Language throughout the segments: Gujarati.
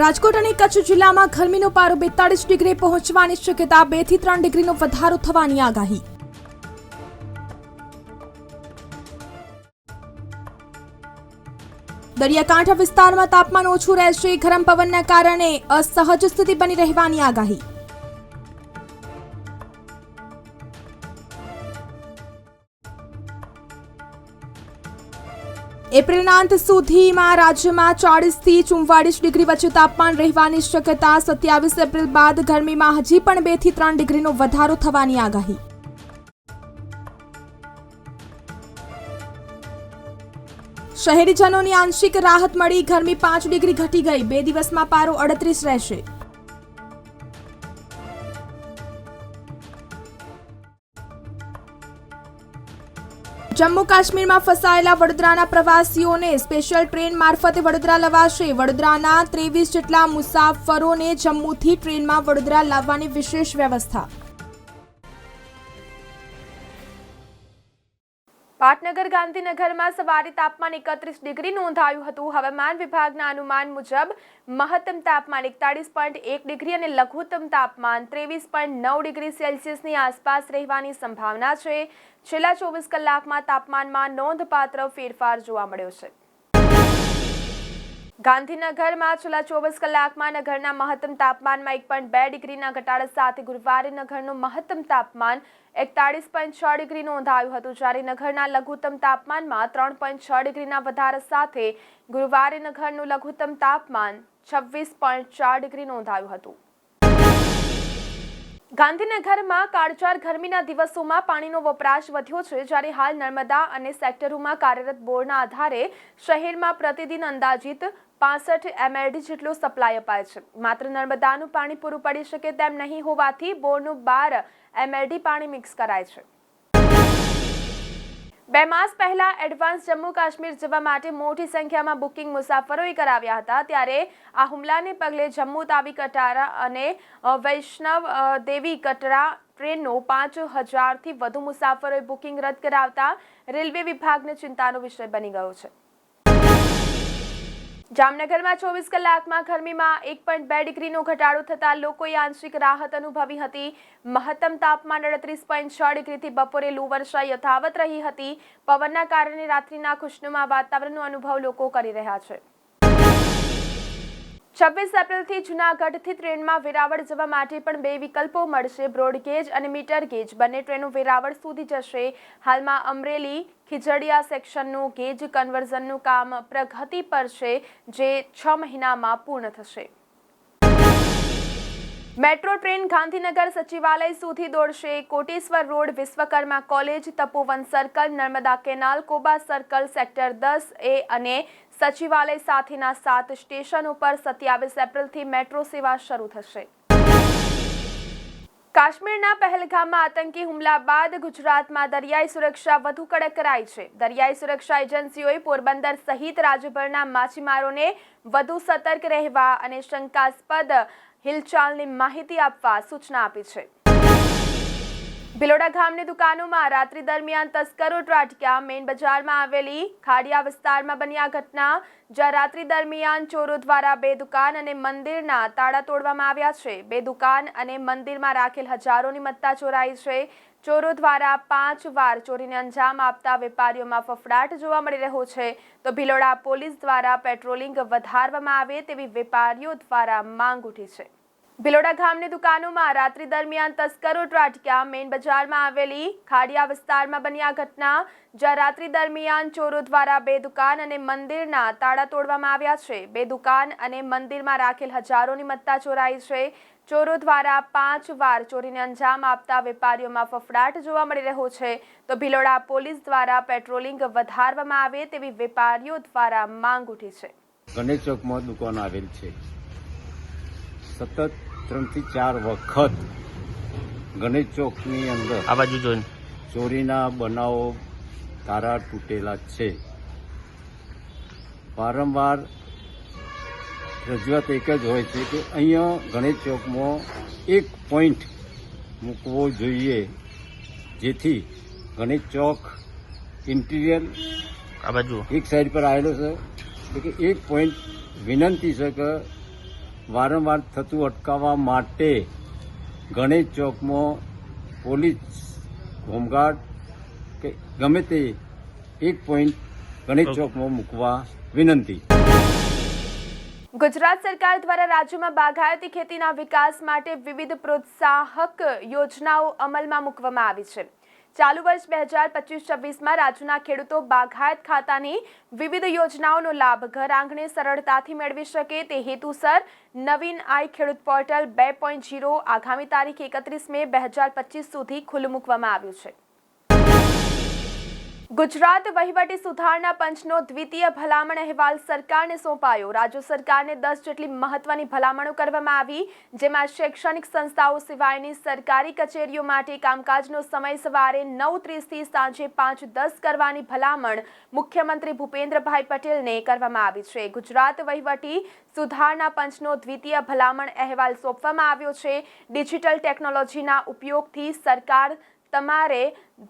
રાજકોટ અને કચ્છ જિલ્લામાં ગરમીનો પારો બેતાળીસ ડિગ્રી પહોંચવાની શક્યતા બેથી ત્રણ ડિગ્રીનો વધારો થવાની આગાહી. દરિયાકાંઠા વિસ્તારમાં તાપમાન ઓછું રહેશે. ગરમ પવનના કારણે અસહજ સ્થિતિ બની રહેવાની આગાહી. એપ્રિલના અંત સુધીમાં રાજ્યમાં ચાળીસથી ચુમ્વાળીસ ડિગ્રી વચ્ચે તાપમાન રહેવાની શક્યતા સત્યાવીસ એપ્રિલ બાદ ગરમીમાં હજી પણ બેથી ત્રણ ડિગ્રીનો વધારો થવાની આગાહી. શહેરીજનોની આંશિક રાહત મળી, ગરમી પાંચ ડિગ્રી ઘટી ગઈ, બે દિવસમાં પારો અડત્રીસ રહેશે. જમ્મુ કાશ્મીરમાં ફસાયેલા વડોદરાના પ્રવાસીઓને સ્પેશિયલ ટ્રેન મારફતે વડોદરા લવાશે. વડોદરાના ત્રેવીસ જેટલા મુસાફરોને જમ્મુથી ટ્રેનમાં વડોદરા લાવવાની વિશેષ વ્યવસ્થા. પાટનગર ગાંધીનગરમાં સવારે તાપમાન એકત્રીસ ડિગ્રી નોંધાયું હતું. હવામાન વિભાગના અનુમાન મુજબ મહત્તમ તાપમાન એકતાળીસ પોઈન્ટ એક ડિગ્રી અને લઘુત્તમ તાપમાન ત્રેવીસ પોઈન્ટ નવ ડિગ્રી સેલ્સિયસની આસપાસ રહેવાની સંભાવના છે. છેલ્લા ચોવીસ કલાકમાં તાપમાનમાં નોંધપાત્ર ફેરફાર જોવા મળ્યો છે. ગાંધીનગરમાં છેલ્લા ચોવીસ કલાકમાં નગરના મહત્તમ તાપમાનમાં એક પોઈન્ટ બે ડિગ્રીના ઘટાડા સાથે ગુરુવારે નગરનું મહત્તમ તાપમાન એકતાળીસ પોઈન્ટ છ ડિગ્રી નોંધાયું હતું. જ્યારે નગરના લઘુત્તમ તાપમાનમાં ત્રણ પોઈન્ટ છ ડિગ્રીના વધારા સાથે ગુરુવારે નગરનું લઘુત્તમ તાપમાન છવ્વીસ પોઈન્ટ ચાર ડિગ્રી નોંધાયું હતું. ગાંધીનગરમાં કાળઝાળ ગરમીના દિવસોમાં પાણીનો વપરાશ વધ્યો છે. જ્યારે હાલ નર્મદા અને સેક્ટરોમાં કાર્યરત બોરના આધારે શહેરમાં પ્રતિદિન અંદાજિત પાસઠ એમએલડી જેટલો સપ્લાય અપાય છે. માત્ર નર્મદાનું પાણી પૂરું પડી શકે તેમ નહીં હોવાથી બોરનું બાર એમએલડી પાણી મિક્સ કરાય છે. બે માસ પહેલા એડવાન્સ જમ્મુ કાશ્મીર જવા માટે મોટી સંખ્યામાં બુકિંગ મુસાફરોએ કરાવ્યા હતા. ત્યારે આ હુમલાને પગલે જમ્મુ તાવી કટારા અને વૈષ્ણવ દેવી કટરા ટ્રેનનો પાંચ હજારથી વધુ મુસાફરોએ બુકિંગ રદ કરાવતા રેલવે વિભાગને ચિંતાનો વિષય બની ગયો છે. જામનગરમાં ચોવીસ કલાકમાં ગરમીમાં એક પોઈન્ટ બે ડિગ્રીનો ઘટાડો થતાં લોકોએ આંશિક રાહત અનુભવી હતી. મહત્તમ તાપમાન અડત્રીસ પોઈન્ટ છ ડિગ્રીથી બપોરે લૂ વર્ષા યથાવત રહી હતી. પવનના કારણે રાત્રિના ખુશનુમા વાતાવરણનો અનુભવ લોકો કરી રહ્યા છે. છવ્વીસ એપ્રિલથી જૂનાગઢથી ટ્રેનમાં વેરાવળ જવા માટે પણ બે વિકલ્પો મળશે. બ્રોડગેજ અને મીટર ગેજ. બંને ટ્રેનો વેરાવળ સુધી જશે. હાલમાં અમરેલી ખીજડીયા સેક્શનનું ગેજ કન્વર્ઝનનું કામ પ્રગતિ પર છે જે છ મહિનામાં પૂર્ણ થશે. મેટ્રો ટ્રેન ગાંધીનગર સચિવાલય સુધી દોડશે. Koteshwar road Vishwakarma college, Tapovan circle, Narmada canal, Koba circle, sector દસ એ અને સચિવાલય સાથેના સાત સ્ટેશન ઉપર સત્યાવીસ એપ્રિલથી મેટ્રો સેવા શરૂ થશે. કાશ્મીરના પહેલગામમાં આતંકી હુમલા બાદ ગુજરાતમાં દરિયાઈ સુરક્ષા વધુ કડક કરાઈ છે. દરિયાઈ સુરક્ષા એજન્સીઓએ પોરબંદર સહિત રાજ્યભરના માછીમારોને વધુ સતર્ક રહેવા અને શંકાસ્પદ હિલચાલની માહિતી આપવા સૂચના આપી છે. ભિલોડા ગામની દુકાનોમાં રાત્રિ દરમિયાન તસ્કરો ત્રાટક્યા. મેઇન બજારમાં આવેલી ખાડિયા વિસ્તારમાં બની આ ઘટના, જ્યાં રાત્રિ દરમિયાન ચોરો દ્વારા બે દુકાન અને મંદિરના તાળા તોડવામાં આવ્યા છે. બે દુકાન અને મંદિરમાં રાખેલ હજારોની મત્તા ચોરાઈ છે. ચોરો દ્વારા પાંચ વાર ચોરીને અંજામ આપતા વેપારીઓમાં ફફડાટ જોવા મળી રહ્યો છે. તો ભિલોડા પોલીસ દ્વારા પેટ્રોલિંગ વધારવામાં આવે તેવી વેપારીઓ દ્વારા માંગ ઉઠી છે. ભિલોડા ગામની દુકાનોમાં રાત્રિ દરમિયાન તસ્કરો ત્રાટક્યા. મેઇન બજારમાં આવેલી ખાડિયા વિસ્તારમાં બની આ ઘટના, જ્યાં રાત્રિ દરમિયાન ચોરો દ્વારા બે દુકાન અને મંદિરના તાળા તોડવામાં આવ્યા છે. બે દુકાન અને મંદિરમાં રાખેલ હજારોની મત્તા ચોરાઈ છે. ચોરો દ્વારા પાંચ વાર ચોરીને અંજામ આપતા વેપારીઓમાં ફફડાટ જોવા મળી રહ્યો છે. તો ભિલોડા પોલીસ દ્વારા પેટ્રોલિંગ વધારવામાં આવે તેવી વેપારીઓ દ્વારા માંગ ઉઠી છે. ગણેશ ચોકમાં દુકાન આવેલ છે. સતત ત્રણથી ચાર વખત ગણેશ ચોકની અંદર આ બાજુ જોઈને. ચોરીના બનાવો તારા તૂટેલા છે. વારંવાર રજૂઆત એક જ હોય છે કે અહીંયા ગણેશ ચોકમાં એક પોઈન્ટ મૂકવો જોઈએ જેથી ગણેશ ચોક ઇન્ટિરિયર આ બાજુ. એક સાઈડ પર આવેલો છે. એટલે કે એક પોઈન્ટ વિનંતી છે કે વારંવાર થતું અટકાવવા માટે ગણેશ ચોકમાં પોલીસ હોમગાર્ડ કે ગમે તે એક પોઈન્ટ ગણેશ ચોકમાં મૂકવા વિનંતી. ગુજરાત સરકાર દ્વારા રાજ્યમાં બાગાયતી ખેતીના વિકાસ માટે વિવિધ પ્રોત્સાહક યોજનાઓ અમલમાં મૂકવામાં આવી છે. ચાલુ વર્ષ બે હજાર પચીસ છવ્વીસમાં રાજ્યના ખેડૂતો બાગાયત ખાતાની વિવિધ યોજનાઓનો લાભ ઘર આંગણે સરળતાથી મેળવી શકે તે હેતુસર નવીન આઈ ખેડૂત પોર્ટલ બે પોઈન્ટ જીરો આગામી તારીખ એકત્રીસ મે બે હજાર પચીસ સુધી ખુલ્લું મૂકવામાં આવ્યું છે. ગુજરાત વહીવટી સુધારણા પંચનો દ્વિતીય ભલામણ અહેવાલ સરકારને સોંપાયો. રાજ્ય સરકારને દસ જેટલી મહત્વની ભલામણો કરવામાં આવી, જેમાં શૈક્ષણિક સંસ્થાઓ સિવાયની સરકારી કચેરીઓ માટે કામકાજનો સમય સવારે નવ ત્રીસથી સાંજે પાંચ દસ કરવાની ભલામણ મુખ્યમંત્રી ભૂપેન્દ્રભાઈ પટેલને કરવામાં આવી છે. ગુજરાત વહીવટી સુધારણા પંચનો દ્વિતીય ભલામણ અહેવાલ સોંપવામાં આવ્યો છે. ડિજિટલ ટેકનોલોજીના ઉપયોગથી સરકાર તમારે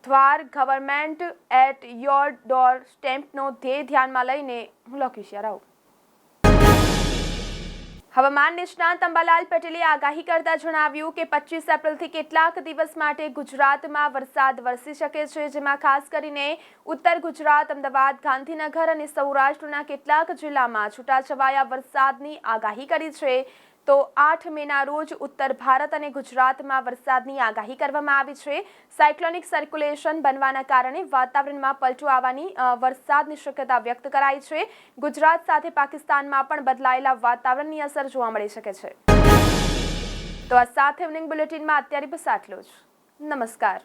દ્વાર ગવર્મેન્ટ એટ યોર ડોર સ્ટેમ્પનો ધ્યેય ધ્યાનમાં લઈને હું લખીશ યાર હવામાન નિષ્ણાંત અંબાલાલ પટેલે આગાહી કરતા જણાવ્યું કે પચીસ એપ્રિલથી કેટલાક દિવસ માટે ગુજરાતમાં વરસાદ વરસી શકે છે, જેમાં ખાસ કરીને ઉત્તર ગુજરાત, અમદાવાદ, ગાંધીનગર અને સૌરાષ્ટ્રના કેટલાક જિલ્લામાં છૂટાછવાયા વરસાદની આગાહી કરી છે. તો આઠ મેના રોજ ઉત્તર ભારત અને ગુજરાતમાં વરસાદની આગાહી કરવામાં આવી છે. સાયક્લોનિક સર્ક્યુલેશન બનવાના કારણે વાતાવરણમાં પલટો આવવાની વરસાદની શક્યતા વ્યક્ત કરાઈ છે. ગુજરાત સાથે પાકિસ્તાનમાં પણ બદલાયેલા વાતાવરણની અસર જોવા મળી શકે છે. તો આ સાથે ઇવનિંગ બુલેટિનમાં અત્યારે બસ આટલું જ. નમસ્કાર.